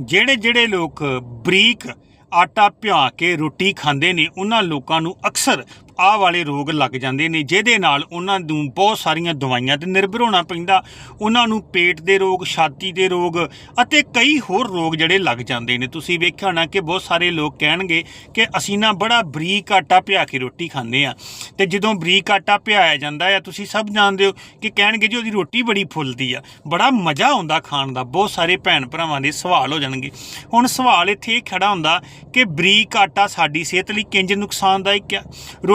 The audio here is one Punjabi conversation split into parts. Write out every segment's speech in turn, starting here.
ਜਿਹੜੇ ਜਿਹੜੇ ਲੋਕ ਬਰੀਕ ਆਟਾ ਭਿਆ ਕੇ ਰੋਟੀ ਖਾਂਦੇ ਨੇ ਉਹਨਾਂ ਲੋਕਾਂ ਨੂੰ ਅਕਸਰ ਆਹ ਵਾਲੇ ਰੋਗ ਲੱਗ ਜਾਂਦੇ ਨੇ, ਜਿਹਦੇ ਨਾਲ ਉਹਨਾਂ ਨੂੰ ਬਹੁਤ ਸਾਰੀਆਂ ਦਵਾਈਆਂ ਤੇ ਨਿਰਭਰ ਹੋਣਾ ਪੈਂਦਾ। ਉਹਨਾਂ ਨੂੰ ਪੇਟ ਦੇ ਰੋਗ, ਛਾਤੀ ਦੇ ਰੋਗ ਅਤੇ ਕਈ ਹੋਰ ਰੋਗ ਜਿਹੜੇ ਲੱਗ ਜਾਂਦੇ ਨੇ। ਤੁਸੀਂ ਵੇਖਿਆ ਹੋਣਾ ਕਿ ਬਹੁਤ ਸਾਰੇ ਲੋਕ ਕਹਿਣਗੇ ਕਿ ਅਸੀਂ ਨਾ ਬੜਾ ਬਰੀਕ ਆਟਾ ਭਿਆ ਕੇ ਰੋਟੀ ਖਾਂਦੇ ਆ ਤੇ ਜਦੋਂ ਬਰੀਕ ਆਟਾ ਭਿਆਇਆ ਜਾਂਦਾ ਆ ਤੁਸੀਂ ਸਭ ਜਾਣਦੇ ਹੋ ਕਿ ਕਹਿਣਗੇ ਜੀ ਉਹਦੀ ਰੋਟੀ ਬੜੀ ਫੁੱਲਦੀ ਆ। ਬੜਾ ਮਜ਼ਾ ਆਉਂਦਾ ਖਾਣ ਦਾ। ਬਹੁਤ ਸਾਰੇ ਭੈਣ ਭਰਾਵਾਂ ਦੇ ਸਵਾਲ ਹੋ ਜਾਣਗੇ। ਹੁਣ ਸਵਾਲ ਇੱਥੇ ਇਹ ਖੜਾ ਹੁੰਦਾ ਕਿ ਬਰੀਕ ਆਟਾ ਸਾਡੀ ਸਿਹਤ ਲਈ ਕਿੰਜ ਨੁਕਸਾਨਦਾਇਕ ਆ?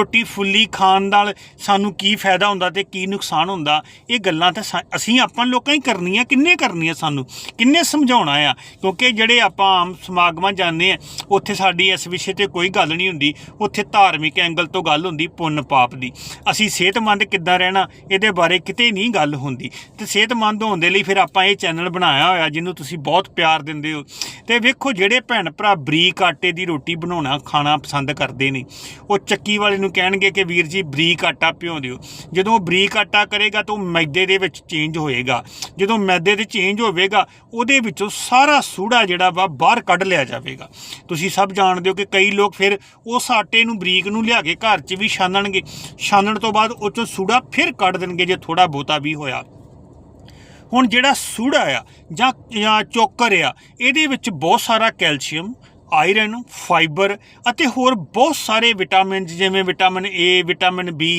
ਰੋਟੀ ਫੁੱਲੀ ਖਾਣ ਨਾਲ ਸਾਨੂੰ ਕੀ ਫਾਇਦਾ ਹੁੰਦਾ ਤੇ ਕੀ ਨੁਕਸਾਨ ਹੁੰਦਾ, ਇਹ ਗੱਲਾਂ ਤਾਂ ਸਾ- ਅਸੀਂ ਆਪਾਂ ਲੋਕਾਂ ਹੀ ਕਰਨੀਆਂ, ਕਿੰਨੇ ਕਰਨੀਆਂ ਸਾਨੂੰ? ਕਿੰਨੇ ਸਮਝਾਉਣਾ ਆ? ਕਿਉਂਕਿ ਜਿਹੜੇ ਆਪਾਂ ਆਮ ਸਮਾਗਮਾਂ ਜਾਂਦੇ ਆ, ਉੱਥੇ ਸਾਡੀ ਇਸ ਵਿਸ਼ੇ ਤੇ ਕੋਈ ਗੱਲ ਨਹੀਂ ਹੁੰਦੀ, ਉੱਥੇ ਧਾਰਮਿਕ ਐਂਗਲ ਤੋਂ ਗੱਲ ਹੁੰਦੀ ਪੁੰਨ ਪਾਪ ਦੀ। ਅਸੀਂ ਸਿਹਤਮੰਦ ਕਿੱਦਾਂ ਰਹਿਣਾ, ਇਹਦੇ ਬਾਰੇ ਕਿਤੇ ਨਹੀਂ ਗੱਲ ਹੁੰਦੀ। ਤੇ ਸਿਹਤਮੰਦ ਹੋਣ ਦੇ ਲਈ ਫਿਰ ਆਪਾਂ ਇਹ ਚੈਨਲ ਬਣਾਇਆ ਹੋਇਆ, ਜਿਹਨੂੰ ਤੁਸੀਂ ਬਹੁਤ ਪਿਆਰ ਦਿੰਦੇ ਹੋ। ਤੇ ਵੇਖੋ ਜਿਹੜੇ ਭੈਣ ਭਰਾ ਬਰੀਕ ਆਟੇ ਦੀ ਰੋਟੀ ਬਣਾਉਣਾ, ਖਾਣਾ ਪਸੰਦ ਕਰਦੇ ਨੇ, ਉਹ ਚੱਕੀ ਵਾਲੇ ਨੂੰ ਕਹਿਣਗੇ ਕਿ ਵੀਰ ਜੀ ਬਰੀਕ ਆਟਾ ਭਿਓ ਦਿਓ। ਜਦੋਂ ਉਹ ਬਰੀਕ ਆਟਾ ਕਰੇਗਾ ਤਾਂ ਉਹ ਮੈਦੇ ਦੇ ਵਿੱਚ ਚੇਂਜ ਹੋਏਗਾ। ਜਦੋਂ ਮੈਦੇ ਦੇ ਚੇਂਜ ਹੋਵੇਗਾ, ਉਹਦੇ ਵਿੱਚੋਂ ਸਾਰਾ ਸੂੜਾ ਜਿਹੜਾ ਵਾ ਬਾਹਰ ਕੱਢ ਲਿਆ ਜਾਵੇਗਾ। ਤੁਸੀਂ ਸਭ ਜਾਣਦੇ ਹੋ ਕਿ ਕਈ ਲੋਕ ਫਿਰ ਉਸ ਆਟੇ ਨੂੰ ਬਰੀਕ ਨੂੰ ਲਿਆ ਕੇ ਘਰ 'ਚ ਵੀ ਛਾਨਣਗੇ। ਛਾਨਣ ਤੋਂ ਬਾਅਦ ਉਹ 'ਚੋਂ ਸੂੜਾ ਫਿਰ ਕੱਢ ਦੇਣਗੇ ਜੇ ਥੋੜਾ ਬਹੁਤਾ ਵੀ ਹੋਇਆ। ਹੁਣ ਜਿਹੜਾ ਸੂੜਾ ਆ ਜਾਂ ਜਾਂ ਚੋਕਰ ਆ, ਇਹਦੇ ਵਿੱਚ ਬਹੁਤ ਸਾਰਾ ਕੈਲਸ਼ੀਅਮ ਆਇਰਨ, ਫਾਈਬਰ ਅਤੇ ਹੋਰ ਬਹੁਤ ਸਾਰੇ ਵਿਟਾਮਿਨ, ਜਿਵੇਂ vitamin A vitamin B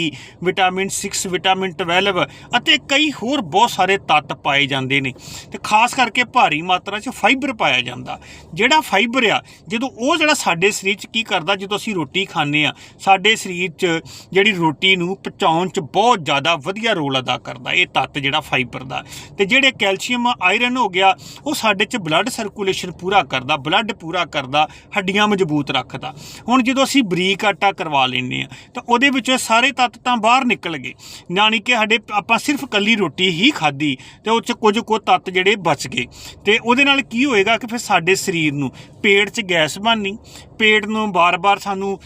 vitamin 6 vitamin 12 ਅਤੇ ਕਈ ਹੋਰ ਬਹੁਤ ਸਾਰੇ ਤੱਤ ਪਾਏ ਜਾਂਦੇ ਨੇ। ਤੇ ਖਾਸ ਕਰਕੇ ਭਾਰੀ ਮਾਤਰਾ 'ਚ ਫਾਈਬਰ ਪਾਇਆ ਜਾਂਦਾ। ਜਿਹੜਾ ਫਾਈਬਰ ਆ, ਜਦੋਂ ਉਹ ਜਿਹੜਾ ਸਾਡੇ ਸਰੀਰ 'ਚ ਕੀ ਕਰਦਾ, ਜਦੋਂ ਅਸੀਂ ਰੋਟੀ ਖਾਂਦੇ ਆ, ਸਾਡੇ ਸਰੀਰ 'ਚ ਜਿਹੜੀ ਰੋਟੀ ਨੂੰ ਪਚਾਉਣ 'ਚ ਬਹੁਤ ਜ਼ਿਆਦਾ ਵਧੀਆ ਰੋਲ ਅਦਾ ਕਰਦਾ, ਇਹ ਤੱਤ ਜਿਹੜਾ ਫਾਈਬਰ ਦਾ। ਤੇ ਜਿਹੜੇ ਕੈਲਸ਼ੀਅਮ, ਆਇਰਨ ਹੋ ਗਿਆ, ਉਹ ਸਾਡੇ 'ਚ ਬਲੱਡ ਸਰਕੂਲੇਸ਼ਨ ਪੂਰਾ ਕਰਦਾ ਬਲੱਡ ਪੂਰਾ ਕਰਦਾ ਹੱਡੀਆਂ ਮਜ਼ਬੂਤ ਰੱਖਦਾ। ਹੁਣ ਜਦੋਂ ਅਸੀਂ ਬਰੀਕ ਆਟਾ ਕਰਵਾ ਲੈਂਦੇ ਆ ਤਾਂ ਉਹਦੇ ਵਿੱਚੋਂ ਸਾਰੇ ਤੱਤ ਤਾਂ ਬਾਹਰ ਨਿਕਲ ਗਏ। ਯਾਨੀ ਕਿ ਸਾਡੇ ਆਪਾਂ ਸਿਰਫ ਕੱਲੀ ਰੋਟੀ ਹੀ ਖਾਧੀ ਤੇ ਉਹ 'ਚ ਕੁਝ ਕੁ ਤੱਤ ਜਿਹੜੇ ਬਚ ਗਏ। ਤੇ ਉਹਦੇ ਨਾਲ ਕੀ ਹੋਏਗਾ ਕਿ ਫਿਰ ਸਾਡੇ ਸਰੀਰ ਨੂੰ ਪੇਟ 'ਚ ਗੈਸ ਬਣਨੀ, ਪੇਟ ਨੂੰ ਬਾਰ-ਬਾਰ ਸਾਨੂੰ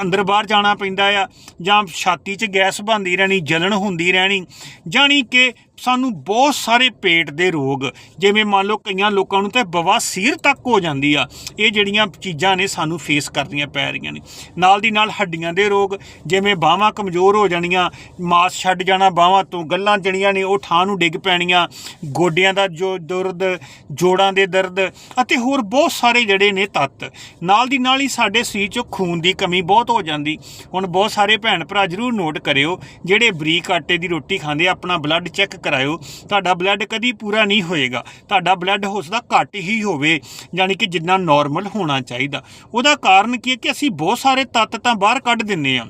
ਅੰਦਰ ਬਾਹਰ ਜਾਣਾ ਪੈਂਦਾ ਆ ਜਾਂ ਛਾਤੀ 'ਚ ਗੈਸ ਬਣਦੀ ਰਹਿਣੀ, ਜਲਣ ਹੁੰਦੀ ਰਹਿਣੀ। ਜਾਣੀ ਕਿ ਸਾਨੂੰ ਬਹੁਤ ਸਾਰੇ ਪੇਟ ਦੇ ਰੋਗ, ਜਿਵੇਂ ਮੰਨ ਲਓ ਕਈਆਂ ਲੋਕਾਂ ਨੂੰ ਤਾਂ ਬਵਾਸੀਰ ਤੱਕ ਹੋ ਜਾਂਦੀ ਆ, ਇਹ ਜਿਹੜੀਆਂ ਚੀਜ਼ਾਂ ਨੇ ਸਾਨੂੰ ਫੇਸ ਕਰਨੀਆਂ ਪੈ ਰਹੀਆਂ ਨੇ। ਨਾਲ ਦੀ ਨਾਲ ਹੱਡੀਆਂ ਦੇ ਰੋਗ, ਜਿਵੇਂ ਬਾਹਾਂ ਕਮਜ਼ੋਰ ਹੋ ਜਾਣੀਆਂ, ਮਾਸ ਛੱਡ ਜਾਣਾ ਬਾਹਾਂ ਤੋਂ, ਗੱਲਾਂ ਜਿਹੜੀਆਂ ਨੇ, ਉਹ ਠਾਹ ਨੂੰ ਡਿੱਗ ਪੈਣੀਆਂ, ਗੋਡਿਆਂ ਦਾ ਜੋ ਦਰਦ, ਜੋੜਾਂ ਦੇ ਦਰਦ ਅਤੇ ਹੋਰ ਬਹੁਤ ਸਾਰੇ ਜਿਹੜੇ ਨੇ ਤੱਤ। ਨਾਲ ਦੀ ਨਾਲ ਹੀ ਸਾਡੇ ਸਰੀਰ 'ਚ ਖੂਨ ਦੀ ਕਮੀ ਬਹੁਤ ਹੋ ਜਾਂਦੀ। ਹੁਣ ਬਹੁਤ ਸਾਰੇ ਭੈਣ ਭਰਾ ਜਰੂਰ ਨੋਟ ਕਰਿਓ, ਜਿਹੜੇ ਬਰੀਕ ਆਟੇ ਦੀ ਰੋਟੀ ਖਾਂਦੇ ਆਪਣਾ ਬਲੱਡ ਚੈੱਕ ਕਰਾਇਓ, ਤੁਹਾਡਾ ਬਲੱਡ ਕਦੀ ਪੂਰਾ ਨਹੀਂ ਹੋਏਗਾ। ਤੁਹਾਡਾ ਬਲੱਡ ਹੋ ਸਕਦਾ ਘੱਟ ਹੀ ਹੋਵੇ, ਯਾਨੀ ਕਿ ਜਿੰਨਾ ਨਾਰਮਲ ਹੋਣਾ ਚਾਹੀਦਾ। ਉਹਦਾ ਕਾਰਨ ਕੀ ਹੈ ਕਿ ਅਸੀਂ ਬਹੁਤ ਸਾਰੇ ਤੱਤ ਤਾਂ ਬਾਹਰ ਕੱਢ ਦਿੰਨੇ ਆ।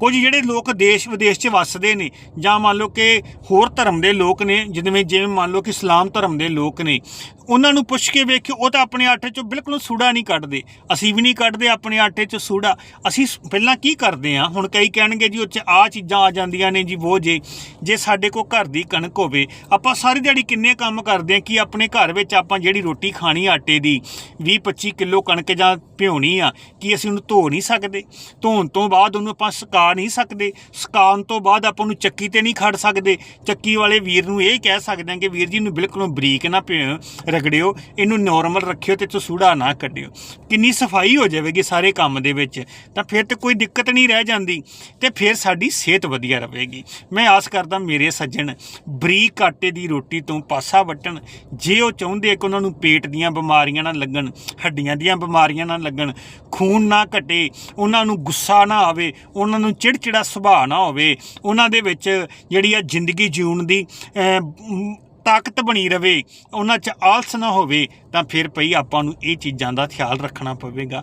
ਕੁਝ ਜਿਹੜੇ ਲੋਕ ਦੇਸ਼ ਵਿਦੇਸ਼ 'ਚ ਵੱਸਦੇ ਨੇ, ਜਾਂ ਮੰਨ ਲਓ ਕਿ ਹੋਰ ਧਰਮ ਦੇ ਲੋਕ ਨੇ, ਜਿਵੇਂ ਜਿਵੇਂ ਮੰਨ ਲਓ ਕਿ ਇਸਲਾਮ ਧਰਮ ਦੇ ਲੋਕ ਨੇ, ਉਹਨਾਂ ਨੂੰ ਪੁੱਛ ਕੇ ਵੇਖਿਓ, ਉਹ ਤਾਂ ਆਪਣੇ ਆਟੇ 'ਚੋਂ ਬਿਲਕੁਲ ਸੂੜਾ ਨਹੀਂ ਕੱਢਦੇ। ਅਸੀਂ ਵੀ ਨਹੀਂ ਕੱਢਦੇ ਆਪਣੇ ਆਟੇ 'ਚ ਸੂੜਾ। ਅਸੀਂ ਪਹਿਲਾਂ ਕੀ ਕਰਦੇ ਆ ਹੁਣ ਕਈ ਕਹਿਣਗੇ ਜੀ, ਉਹ 'ਚ ਆ ਚੀਜ਼ਾਂ ਆ ਜਾਂਦੀਆਂ ਨੇ ਜੀ ਉਹ ਜੇ। ਜੇ ਸਾਡੇ ਕੋਲ ਘਰ ਦੀ ਕਣਕ ਹੋਵੇ, ਆਪਾਂ ਸਾਰੀ ਦਿਹਾੜੀ ਕਿੰਨੇ ਕੰਮ ਕਰਦੇ ਆ ਕਿ ਆਪਣੇ ਘਰ ਵਿੱਚ ਆਪਾਂ ਜਿਹੜੀ ਰੋਟੀ ਖਾਣੀ ਆਟੇ ਦੀ 20 25 ਕਿਲੋ ਕਣਕ ਜਾਂ ਭਿਉਣੀ ਆ, ਕਿ ਅਸੀਂ ਉਹਨੂੰ ਧੋ ਨਹੀਂ ਸਕਦੇ। ਧੋਣ ਤੋਂ ਬਾਅਦ ਉਹਨੂੰ ਆਪਾਂ ਸੁਕਾ ਨਹੀਂ ਸਕਦੇ। ਸੁਕਾਉਣ ਤੋਂ ਬਾਅਦ ਆਪਾਂ ਉਹਨੂੰ ਚੱਕੀ ਤੇ ਨਹੀਂ ਖੜ ਸਕਦੇ। ਚੱਕੀ ਵਾਲੇ ਵੀਰ ਨੂੰ ਇਹ ਕਹਿ ਸਕਦੇ ਹਾਂ ਕਿ ਵੀਰ ਜੀ ਨੂੰ ਬਿਲਕੁਲ ਬਰੀਕ ਨਾ ਭਿਓ ਰਗੜਿਓ। ਇਹਨੂੰ ਨਾਰਮਲ ਰੱਖਿਓ ਤੇ ਚ ਸੂੜਾ ਨਾ ਕੱਢਿਓ। ਕਿੰਨੀ ਸਫ਼ਾਈ ਹੋ ਜਾਵੇਗੀ ਸਾਰੇ ਕੰਮ ਦੇ ਵਿੱਚ, ਤਾਂ ਫਿਰ ਤੇ ਕੋਈ ਦਿੱਕਤ ਨਹੀਂ ਰਹਿ ਜਾਂਦੀ। ਤੇ ਫਿਰ ਸਾਡੀ ਸਿਹਤ ਵਧੀਆ ਰਹੇਗੀ। ਮੈਂ ਆਸ ਕਰਦਾ ਮੇਰੇ ਸੱਜਣ, ਬਰੀਕ ਆਟੇ ਦੀ ਰੋਟੀ ਤੋਂ ਪਾਸਾ ਵਟਣ। ਜੇ ਉਹ ਚਾਹੁੰਦੇ ਕਿ ਉਹਨਾਂ ਨੂੰ ਪੇਟ ਦੀਆਂ ਬਿਮਾਰੀਆਂ ਨਾ ਲੱਗਣ, ਹੱਡੀਆਂ ਦੀਆਂ ਬਿਮਾਰੀਆਂ ਨਾ ਲੱਗਣ, ਖੂਨ ਨਾ ਘਟੇ, ਉਹਨਾਂ ਨੂੰ ਗੁੱਸਾ ਨਾ ਆਵੇ, ਉਹਨਾਂ ਨੂੰ ਚਿੜਚਿੜਾ ਸੁਭਾਅ ਨਾ ਹੋਵੇ, ਉਹਨਾਂ ਦੇ ਵਿੱਚ ਜਿਹੜੀ ਆ ਜ਼ਿੰਦਗੀ ਜਿਉਣ ਦੀ ਤਾਕਤ ਬਣੀ ਰਵੇ, ਉਹਨਾਂ 'ਚ ਆਲਸ ਨਾ ਹੋਵੇ, ਤਾਂ ਫਿਰ ਭਈ ਆਪਾਂ ਨੂੰ ਇਹ ਚੀਜ਼ਾਂ ਦਾ ਖਿਆਲ ਰੱਖਣਾ ਪਵੇਗਾ।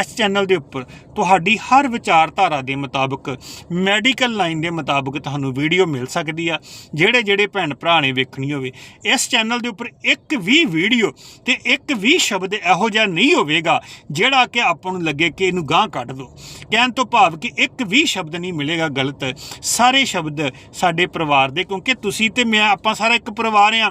ਇਸ ਚੈਨਲ ਦੇ ਉੱਪਰ ਤੁਹਾਡੀ ਹਰ ਵਿਚਾਰਧਾਰਾ ਦੇ ਮੁਤਾਬਕ ਮੈਡੀਕਲ ਲਾਈਨ ਦੇ ਮੁਤਾਬਕ ਤੁਹਾਨੂੰ ਵੀਡੀਓ ਮਿਲ ਸਕਦੀ ਆ। ਜਿਹੜੇ ਜਿਹੜੇ ਭੈਣ ਭਰਾ ਨੇ ਵੇਖਣੀ ਹੋਵੇ, ਇਸ ਚੈਨਲ ਦੇ ਉੱਪਰ ਇੱਕ ਵੀ ਵੀਡੀਓ ਤੇ ਇੱਕ ਵੀ ਸ਼ਬਦ ਇਹੋ ਜਿਹਾ ਨਹੀਂ ਹੋਵੇਗਾ, ਜਿਹੜਾ ਕਿ ਆਪਾਂ ਨੂੰ ਲੱਗੇ ਕਿ ਇਹਨੂੰ ਗਾਂ ਕੱਢ ਦੋ। ਕਹਿਣ ਤੋਂ ਭਾਵ ਕਿ ਇੱਕ ਵੀ ਸ਼ਬਦ ਨਹੀਂ ਮਿਲੇਗਾ ਗਲਤ। ਸਾਰੇ ਸ਼ਬਦ ਸਾਡੇ ਪਰਿਵਾਰ ਦੇ, ਕਿਉਂਕਿ ਤੁਸੀਂ ਤੇ ਮੈਂ, ਆਪਾਂ ਸਾਰਾ ਇੱਕ ਪਰਿਵਾਰ ਆ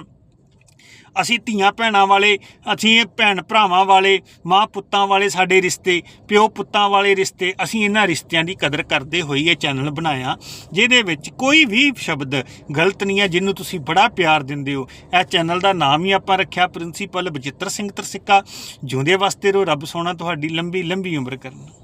ਅਸੀਂ ਧੀਆਂ ਭੈਣਾਂ ਵਾਲੇ, ਅਸੀਂ ਇਹ ਭੈਣ ਭਰਾਵਾਂ ਵਾਲੇ, ਮਾਂ ਪੁੱਤਾਂ ਵਾਲੇ ਸਾਡੇ ਰਿਸ਼ਤੇ, ਪਿਓ ਪੁੱਤਾਂ ਵਾਲੇ ਰਿਸ਼ਤੇ, ਅਸੀਂ ਇਹਨਾਂ ਰਿਸ਼ਤਿਆਂ ਦੀ ਕਦਰ ਕਰਦੇ ਹੋਏ ਇਹ ਚੈਨਲ ਬਣਾਇਆ, ਜਿਹਦੇ ਵਿੱਚ ਕੋਈ ਵੀ ਸ਼ਬਦ ਗਲਤ ਨਹੀਂ ਹੈ, ਜਿਹਨੂੰ ਤੁਸੀਂ ਬੜਾ ਪਿਆਰ ਦਿੰਦੇ ਹੋ। ਇਹ ਚੈਨਲ ਦਾ ਨਾਮ ਹੀ ਆਪਾਂ ਰੱਖਿਆ, ਪ੍ਰਿੰਸੀਪਲ ਬਚਿੱਤਰ ਸਿੰਘ ਤਰਸਿੱਕਾ। ਜਿਉਂਦੇ ਵਾਸਤੇ ਰੋ ਰੱਬ ਸੋਨਾ ਤੁਹਾਡੀ ਲੰਬੀ ਲੰਬੀ ਉਮਰ ਕਰਨ।